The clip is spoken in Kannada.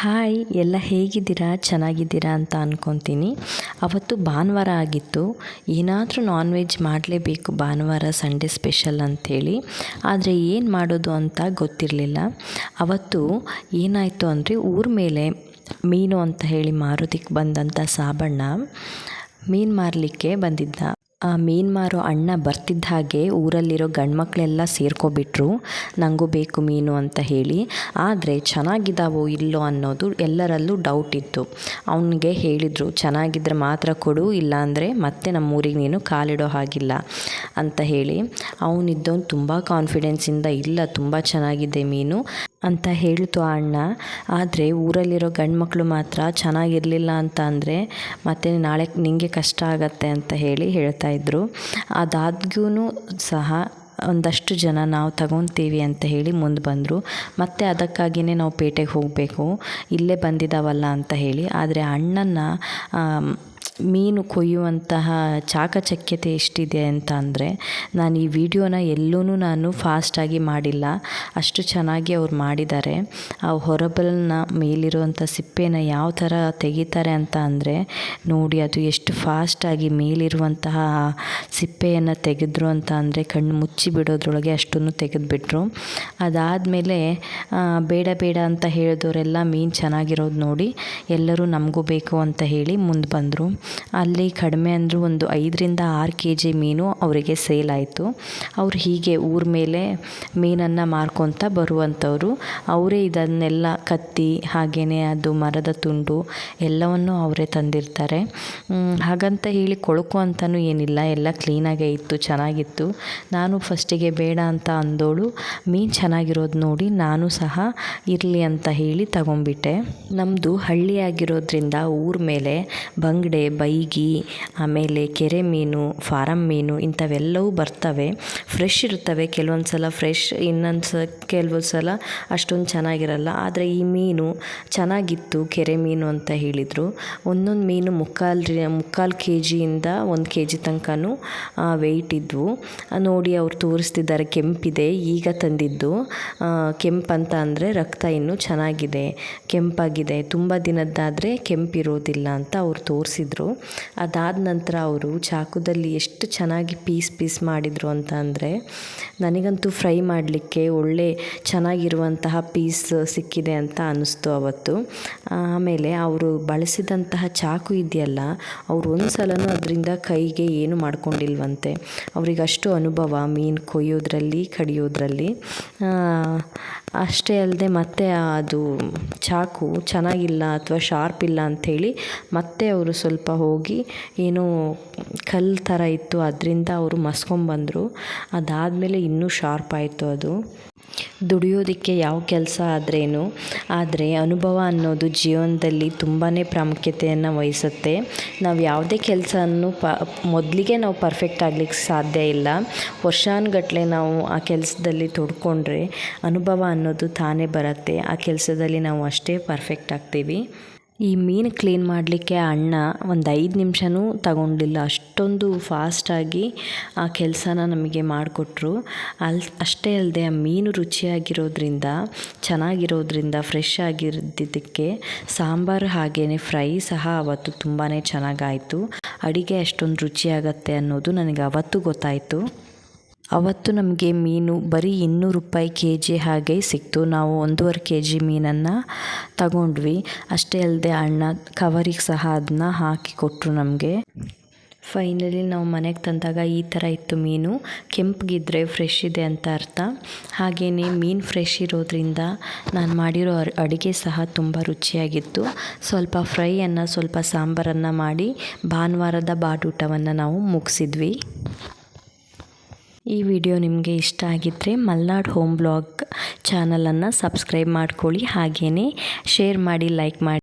ಹಾಯ್, ಎಲ್ಲ ಹೇಗಿದ್ದೀರಾ? ಚೆನ್ನಾಗಿದ್ದೀರಾ ಅಂತ ಅಂದ್ಕೊತೀನಿ ಅವತ್ತು ಭಾನುವಾರ ಆಗಿತ್ತು. ಏನಾದರೂ ನಾನ್ ವೆಜ್ ಮಾಡಲೇಬೇಕು ಭಾನುವಾರ ಸಂಡೇ ಸ್ಪೆಷಲ್ ಅಂಥೇಳಿ. ಆದರೆ ಏನು ಮಾಡೋದು ಅಂತ ಗೊತ್ತಿರಲಿಲ್ಲ. ಅವತ್ತು ಏನಾಯಿತು ಅಂದರೆ ಊರ ಮೇಲೆ ಮೀನು ಅಂತ ಹೇಳಿ ಮಾರೋದಕ್ಕೆ ಬಂದಂಥ ಸಾಬಣ್ಣ ಮೀನು ಮಾರಲಿಕ್ಕೆ ಬಂದಿದ್ದ. ಆ ಮೀನು ಮಾರೋ ಅಣ್ಣ ಬರ್ತಿದ್ದ ಹಾಗೆ ಊರಲ್ಲಿರೋ ಗಂಡ್ಮಕ್ಳೆಲ್ಲ ಸೇರ್ಕೊಬಿಟ್ರು. ನನಗೂ ಬೇಕು ಮೀನು ಅಂತ ಹೇಳಿ. ಆದರೆ ಚೆನ್ನಾಗಿದ್ದಾವೋ ಇಲ್ಲೋ ಅನ್ನೋದು ಎಲ್ಲರಲ್ಲೂ ಡೌಟ್ ಇತ್ತು. ಅವನಿಗೆ ಹೇಳಿದರು ಚೆನ್ನಾಗಿದ್ದರೆ ಮಾತ್ರ ಕೊಡು, ಇಲ್ಲಾಂದರೆ ಮತ್ತೆ ನಮ್ಮೂರಿಗೆ ನೀನು ಕಾಲಿಡೋ ಹಾಗಿಲ್ಲ ಅಂತ ಹೇಳಿ. ಅವನಿದ್ದವನು ತುಂಬ ಕಾನ್ಫಿಡೆನ್ಸಿಂದ ಇಲ್ಲ, ತುಂಬ ಚೆನ್ನಾಗಿದೆ ಮೀನು ಅಂತ ಹೇಳಿತು ಆ ಅಣ್ಣ. ಆದರೆ ಊರಲ್ಲಿರೋ ಗಂಡ್ಮಕ್ಳು ಮಾತ್ರ ಚೆನ್ನಾಗಿರಲಿಲ್ಲ ಅಂತ ಅಂದರೆ, ಮತ್ತೆ ನಾಳೆ ನಿನಗೆ ಕಷ್ಟ ಆಗತ್ತೆ ಅಂತ ಹೇಳಿ ಹೇಳ್ತಾಯಿದ್ರು ಅದಾದ್ಗೂ ಸಹ ಒಂದಷ್ಟು ಜನ ನಾವು ತಗೊತೀವಿ ಅಂತ ಹೇಳಿ ಮುಂದೆ ಬಂದರು. ಮತ್ತು ಅದಕ್ಕಾಗಿಯೇ ನಾವು ಪೇಟೆಗೆ ಹೋಗಬೇಕು. ಇಲ್ಲೇ ಬಂದಿದ್ದಾವಲ್ಲ ಅಂತ ಹೇಳಿ. ಆದರೆ ಅಣ್ಣನ ಮೀನು ಕೊಯ್ಯುವಂತಹ ಚಾಕಚಕ್ಯತೆ ಎಷ್ಟಿದೆ ಅಂತ ಅಂದರೆ, ನಾನು ಈ ವಿಡಿಯೋನ ಎಲ್ಲೂ ನಾನು ಫಾಸ್ಟಾಗಿ ಮಾಡಿಲ್ಲ. ಅಷ್ಟು ಚೆನ್ನಾಗಿ ಅವ್ರು ಮಾಡಿದ್ದಾರೆ. ಆ ಹೊರಬಲನ್ನ ಮೇಲಿರುವಂಥ ಸಿಪ್ಪೆನ ಯಾವ ಥರ ತೆಗಿತಾರೆ ಅಂತ ಅಂದರೆ, ನೋಡಿ ಅದು ಎಷ್ಟು ಫಾಸ್ಟಾಗಿ ಮೇಲಿರುವಂತಹ ಸಿಪ್ಪೆಯನ್ನು ತೆಗೆದ್ರು ಅಂತ ಅಂದರೆ ಕಣ್ಣು ಮುಚ್ಚಿ ಬಿಡೋದ್ರೊಳಗೆ ಅಷ್ಟನ್ನು ತೆಗೆದುಬಿಟ್ರು. ಅದಾದಮೇಲೆ ಬೇಡ ಬೇಡ ಅಂತ ಹೇಳಿದವರೆಲ್ಲ ಮೀನು ಚೆನ್ನಾಗಿರೋದು ನೋಡಿ ಎಲ್ಲರೂ ನಮಗೂ ಬೇಕು ಅಂತ ಹೇಳಿ ಮುಂದೆ ಬಂದರು. ಅಲ್ಲಿ ಕಡಿಮೆ ಅಂದರೂ ಒಂದು ಐದರಿಂದ ಆರು ಕೆ ಜಿ ಮೀನು ಅವರಿಗೆ ಸೇಲ್ ಆಯಿತು. ಅವರು ಹೀಗೆ ಊರ ಮೇಲೆ ಮೀನನ್ನು ಮಾರ್ಕೊತ ಬರುವಂಥವ್ರು ಅವರೇ ಇದನ್ನೆಲ್ಲ ಕತ್ತಿ ಹಾಗೆಯೇ ಅದು ಮರದ ತುಂಡು ಎಲ್ಲವನ್ನು ಅವರೇ ತಂದಿರ್ತಾರೆ. ಹಾಗಂತ ಹೇಳಿ ಕೊಳಕು ಅಂತಲೂ ಏನಿಲ್ಲ, ಎಲ್ಲ ಕ್ಲೀನಾಗೇ ಇತ್ತು, ಚೆನ್ನಾಗಿತ್ತು. ನಾನು ಫಸ್ಟಿಗೆ ಬೇಡ ಅಂತ ಅಂದೋಳು, ಮೀನು ಚೆನ್ನಾಗಿರೋದು ನೋಡಿ ನಾನು ಸಹ ಇರಲಿ ಅಂತ ಹೇಳಿ ತಗೊಂಬಿಟ್ಟೆ ನಮ್ಮದು ಹಳ್ಳಿಯಾಗಿರೋದ್ರಿಂದ ಊರ ಮೇಲೆ ಬಂಗಡೆ, ಬೈಗಿ, ಆಮೇಲೆ ಕೆರೆ ಮೀನು ಫಾರಮ್ ಮೀನು ಇಂಥವೆಲ್ಲವೂ ಬರ್ತವೆ. ಫ್ರೆಶ್ ಇರ್ತವೆ ಕೆಲವೊಂದು ಸಲ ಫ್ರೆಶ್ ಇನ್ನೊಂದು ಸ ಕೆಲವೊಂದು ಸಲ ಅಷ್ಟೊಂದು ಚೆನ್ನಾಗಿರಲ್ಲ. ಆದರೆ ಈ ಮೀನು ಚೆನ್ನಾಗಿತ್ತು, ಕೆರೆ ಮೀನು ಅಂತ ಹೇಳಿದರು. ಒಂದೊಂದು ಮೀನು ಮುಕ್ಕಾಲು ಮುಕ್ಕಾಲು ಕೆ ಜಿಯಿಂದ ಒಂದು ಕೆ ಜಿ ತನಕನೂ ವೆಯ್ಟ್ ಇದ್ವು. ನೋಡಿ, ಅವ್ರು ತೋರಿಸ್ತಿದ್ದಾರೆ, ಕೆಂಪಿದೆ, ಈಗ ತಂದಿದ್ದು. ಕೆಂಪು ಅಂತ ಅಂದರೆ ರಕ್ತ ಇನ್ನೂ ಚೆನ್ನಾಗಿದೆ, ಕೆಂಪಾಗಿದೆ. ತುಂಬ ದಿನದ್ದಾದರೆ ಕೆಂಪಿರೋದಿಲ್ಲ ಅಂತ ಅವ್ರು ತೋರಿಸಿದ್ರು. ಅದಾದ ನಂತರ ಅವರು ಚಾಕುದಲ್ಲಿ ಎಷ್ಟು ಚೆನ್ನಾಗಿ ಪೀಸ್ ಪೀಸ್ ಮಾಡಿದರು ಅಂತ ಅಂದರೆ, ನನಗಂತೂ ಫ್ರೈ ಮಾಡಲಿಕ್ಕೆ ಒಳ್ಳೆ ಚೆನ್ನಾಗಿರುವಂತಹ ಪೀಸ್ ಸಿಕ್ಕಿದೆ ಅಂತ ಅನ್ನಿಸ್ತು ಅವತ್ತು. ಆಮೇಲೆ ಅವರು ಬಳಸಿದಂತಹ ಚಾಕು ಇದೆಯಲ್ಲ ಅವ್ರು ಒಂದು ಸಲನೂ ಅದರಿಂದ ಕೈಗೆ ಏನು ಮಾಡ್ಕೊಂಡಿಲ್ವಂತೆ. ಅವ್ರಿಗೆ ಅಷ್ಟು ಅನುಭವ, ಮೀನು ಕೊಯ್ಯೋದ್ರಲ್ಲಿ, ಕಡಿಯೋದ್ರಲ್ಲಿ. ಅಷ್ಟೇ ಅಲ್ಲದೆ ಮತ್ತೆ ಅದು ಚಾಕು ಚೆನ್ನಾಗಿಲ್ಲ ಅಥವಾ ಶಾರ್ಪ್ ಇಲ್ಲ ಅಂಥೇಳಿ ಮತ್ತೆ ಅವರು ಸ್ವಲ್ಪ ಹೋಗಿ ಏನೋ ಕಲ್ಲು ಥರ ಇತ್ತು, ಅದರಿಂದ ಅವರು ಮಸ್ಕೊಂಬಂದರು. ಅದಾದಮೇಲೆ ಇನ್ನೂ ಶಾರ್ಪ್ ಆಯಿತು ಅದು. ದುಡಿಯೋದಕ್ಕೆ ಯಾವ ಕೆಲಸ ಆದ್ರೇನು, ಆದರೆ ಅನುಭವ ಅನ್ನೋದು ಜೀವನದಲ್ಲಿ ತುಂಬಾ ಪ್ರಾಮುಖ್ಯತೆಯನ್ನು ವಹಿಸುತ್ತೆ. ನಾವು ಯಾವುದೇ ಕೆಲಸವನ್ನು ಪ, ಮೊದಲಿಗೆ ನಾವು ಪರ್ಫೆಕ್ಟ್ ಆಗ್ಲಿಕ್ಕೆ ಸಾಧ್ಯ ಇಲ್ಲ. ವರ್ಷಾನುಗಟ್ಲೆ ನಾವು ಆ ಕೆಲಸದಲ್ಲಿ ತೊಡ್ಕೊಂಡ್ರೆ ಅನುಭವ ಅನ್ನೋದು ತಾನೇ ಬರುತ್ತೆ. ಆ ಕೆಲಸದಲ್ಲಿ ನಾವು ಅಷ್ಟೇ ಪರ್ಫೆಕ್ಟ್ ಆಗ್ತೀವಿ. ಈ ಮೀನು ಕ್ಲೀನ್ ಮಾಡಲಿಕ್ಕೆ ಅಣ್ಣ ಒಂದು ಐದು ನಿಮಿಷನೂ ತಗೊಂಡಿಲ್ಲ. ಅಷ್ಟೊಂದು ಫಾಸ್ಟಾಗಿ ಆ ಕೆಲಸನ ನಮಗೆ ಮಾಡಿಕೊಟ್ರು. ಅಲ್, ಅಷ್ಟೇ ಅಲ್ಲದೆ ಆ ಮೀನು ರುಚಿಯಾಗಿರೋದ್ರಿಂದ, ಚೆನ್ನಾಗಿರೋದ್ರಿಂದ ಫ್ರೆಶ್ ಆಗಿರೋದಿದ್ದಕ್ಕೆ ಸಾಂಬಾರು ಹಾಗೆಯೇ ಫ್ರೈ ಸಹ ಅವತ್ತು ತುಂಬಾ ಚೆನ್ನಾಗಾಯಿತು. ಅಡುಗೆ ಅಷ್ಟೊಂದು ರುಚಿಯಾಗತ್ತೆ ಅನ್ನೋದು ನನಗೆ ಅವತ್ತು ಗೊತ್ತಾಯಿತು. ಅವತ್ತು ನಮಗೆ ಮೀನು, ಬರೀ ಇನ್ನೂರು ರೂಪಾಯಿ ಕೆ ಜಿ ಹಾಗೆ ಸಿಕ್ತು. ನಾವು ಒಂದೂವರೆ ಕೆ ಜಿ ಮೀನನ್ನು ತಗೊಂಡ್ವಿ. ಅಷ್ಟೇ ಅಲ್ಲದೆ ಅಣ್ಣ ಕವರಿಗೆ ಸಹ ಅದನ್ನ ಹಾಕಿ ಕೊಟ್ಟರು ನಮಗೆ. ಫೈನಲಿ ನಾವು ಮನೆಗೆ ತಂದಾಗ ಈ ಥರ ಇತ್ತು ಮೀನು. ಕೆಂಪಗಿದ್ರೆ ಫ್ರೆಶ್ ಇದೆ ಅಂತ ಅರ್ಥ. ಹಾಗೆಯೇ ಮೀನು ಫ್ರೆಶ್ ಇರೋದ್ರಿಂದ ನಾನು ಮಾಡಿರೋ ಅಡುಗೆ ಸಹ ತುಂಬ ರುಚಿಯಾಗಿತ್ತು. ಸ್ವಲ್ಪ ಫ್ರೈಯನ್ನು, ಸ್ವಲ್ಪ ಸಾಂಬಾರನ್ನು ಮಾಡಿ ಭಾನುವಾರದ ಬಾಡೂಟವನ್ನು ನಾವು ಮುಗಿಸಿದ್ವಿ. ಈ ವಿಡಿಯೋ ನಿಮಗೆ ಇಷ್ಟ ಆಗಿದ್ದರೆ ಮಲ್ನಾಡ್ ಹೋಮ್ ಬ್ಲಾಗ್ ಚಾನಲನ್ನು ಸಬ್ಸ್ಕ್ರೈಬ್ ಮಾಡ್ಕೊಳ್ಳಿ ಹಾಗೆಯೇ ಶೇರ್ ಮಾಡಿ ಲೈಕ್ ಮಾಡಿ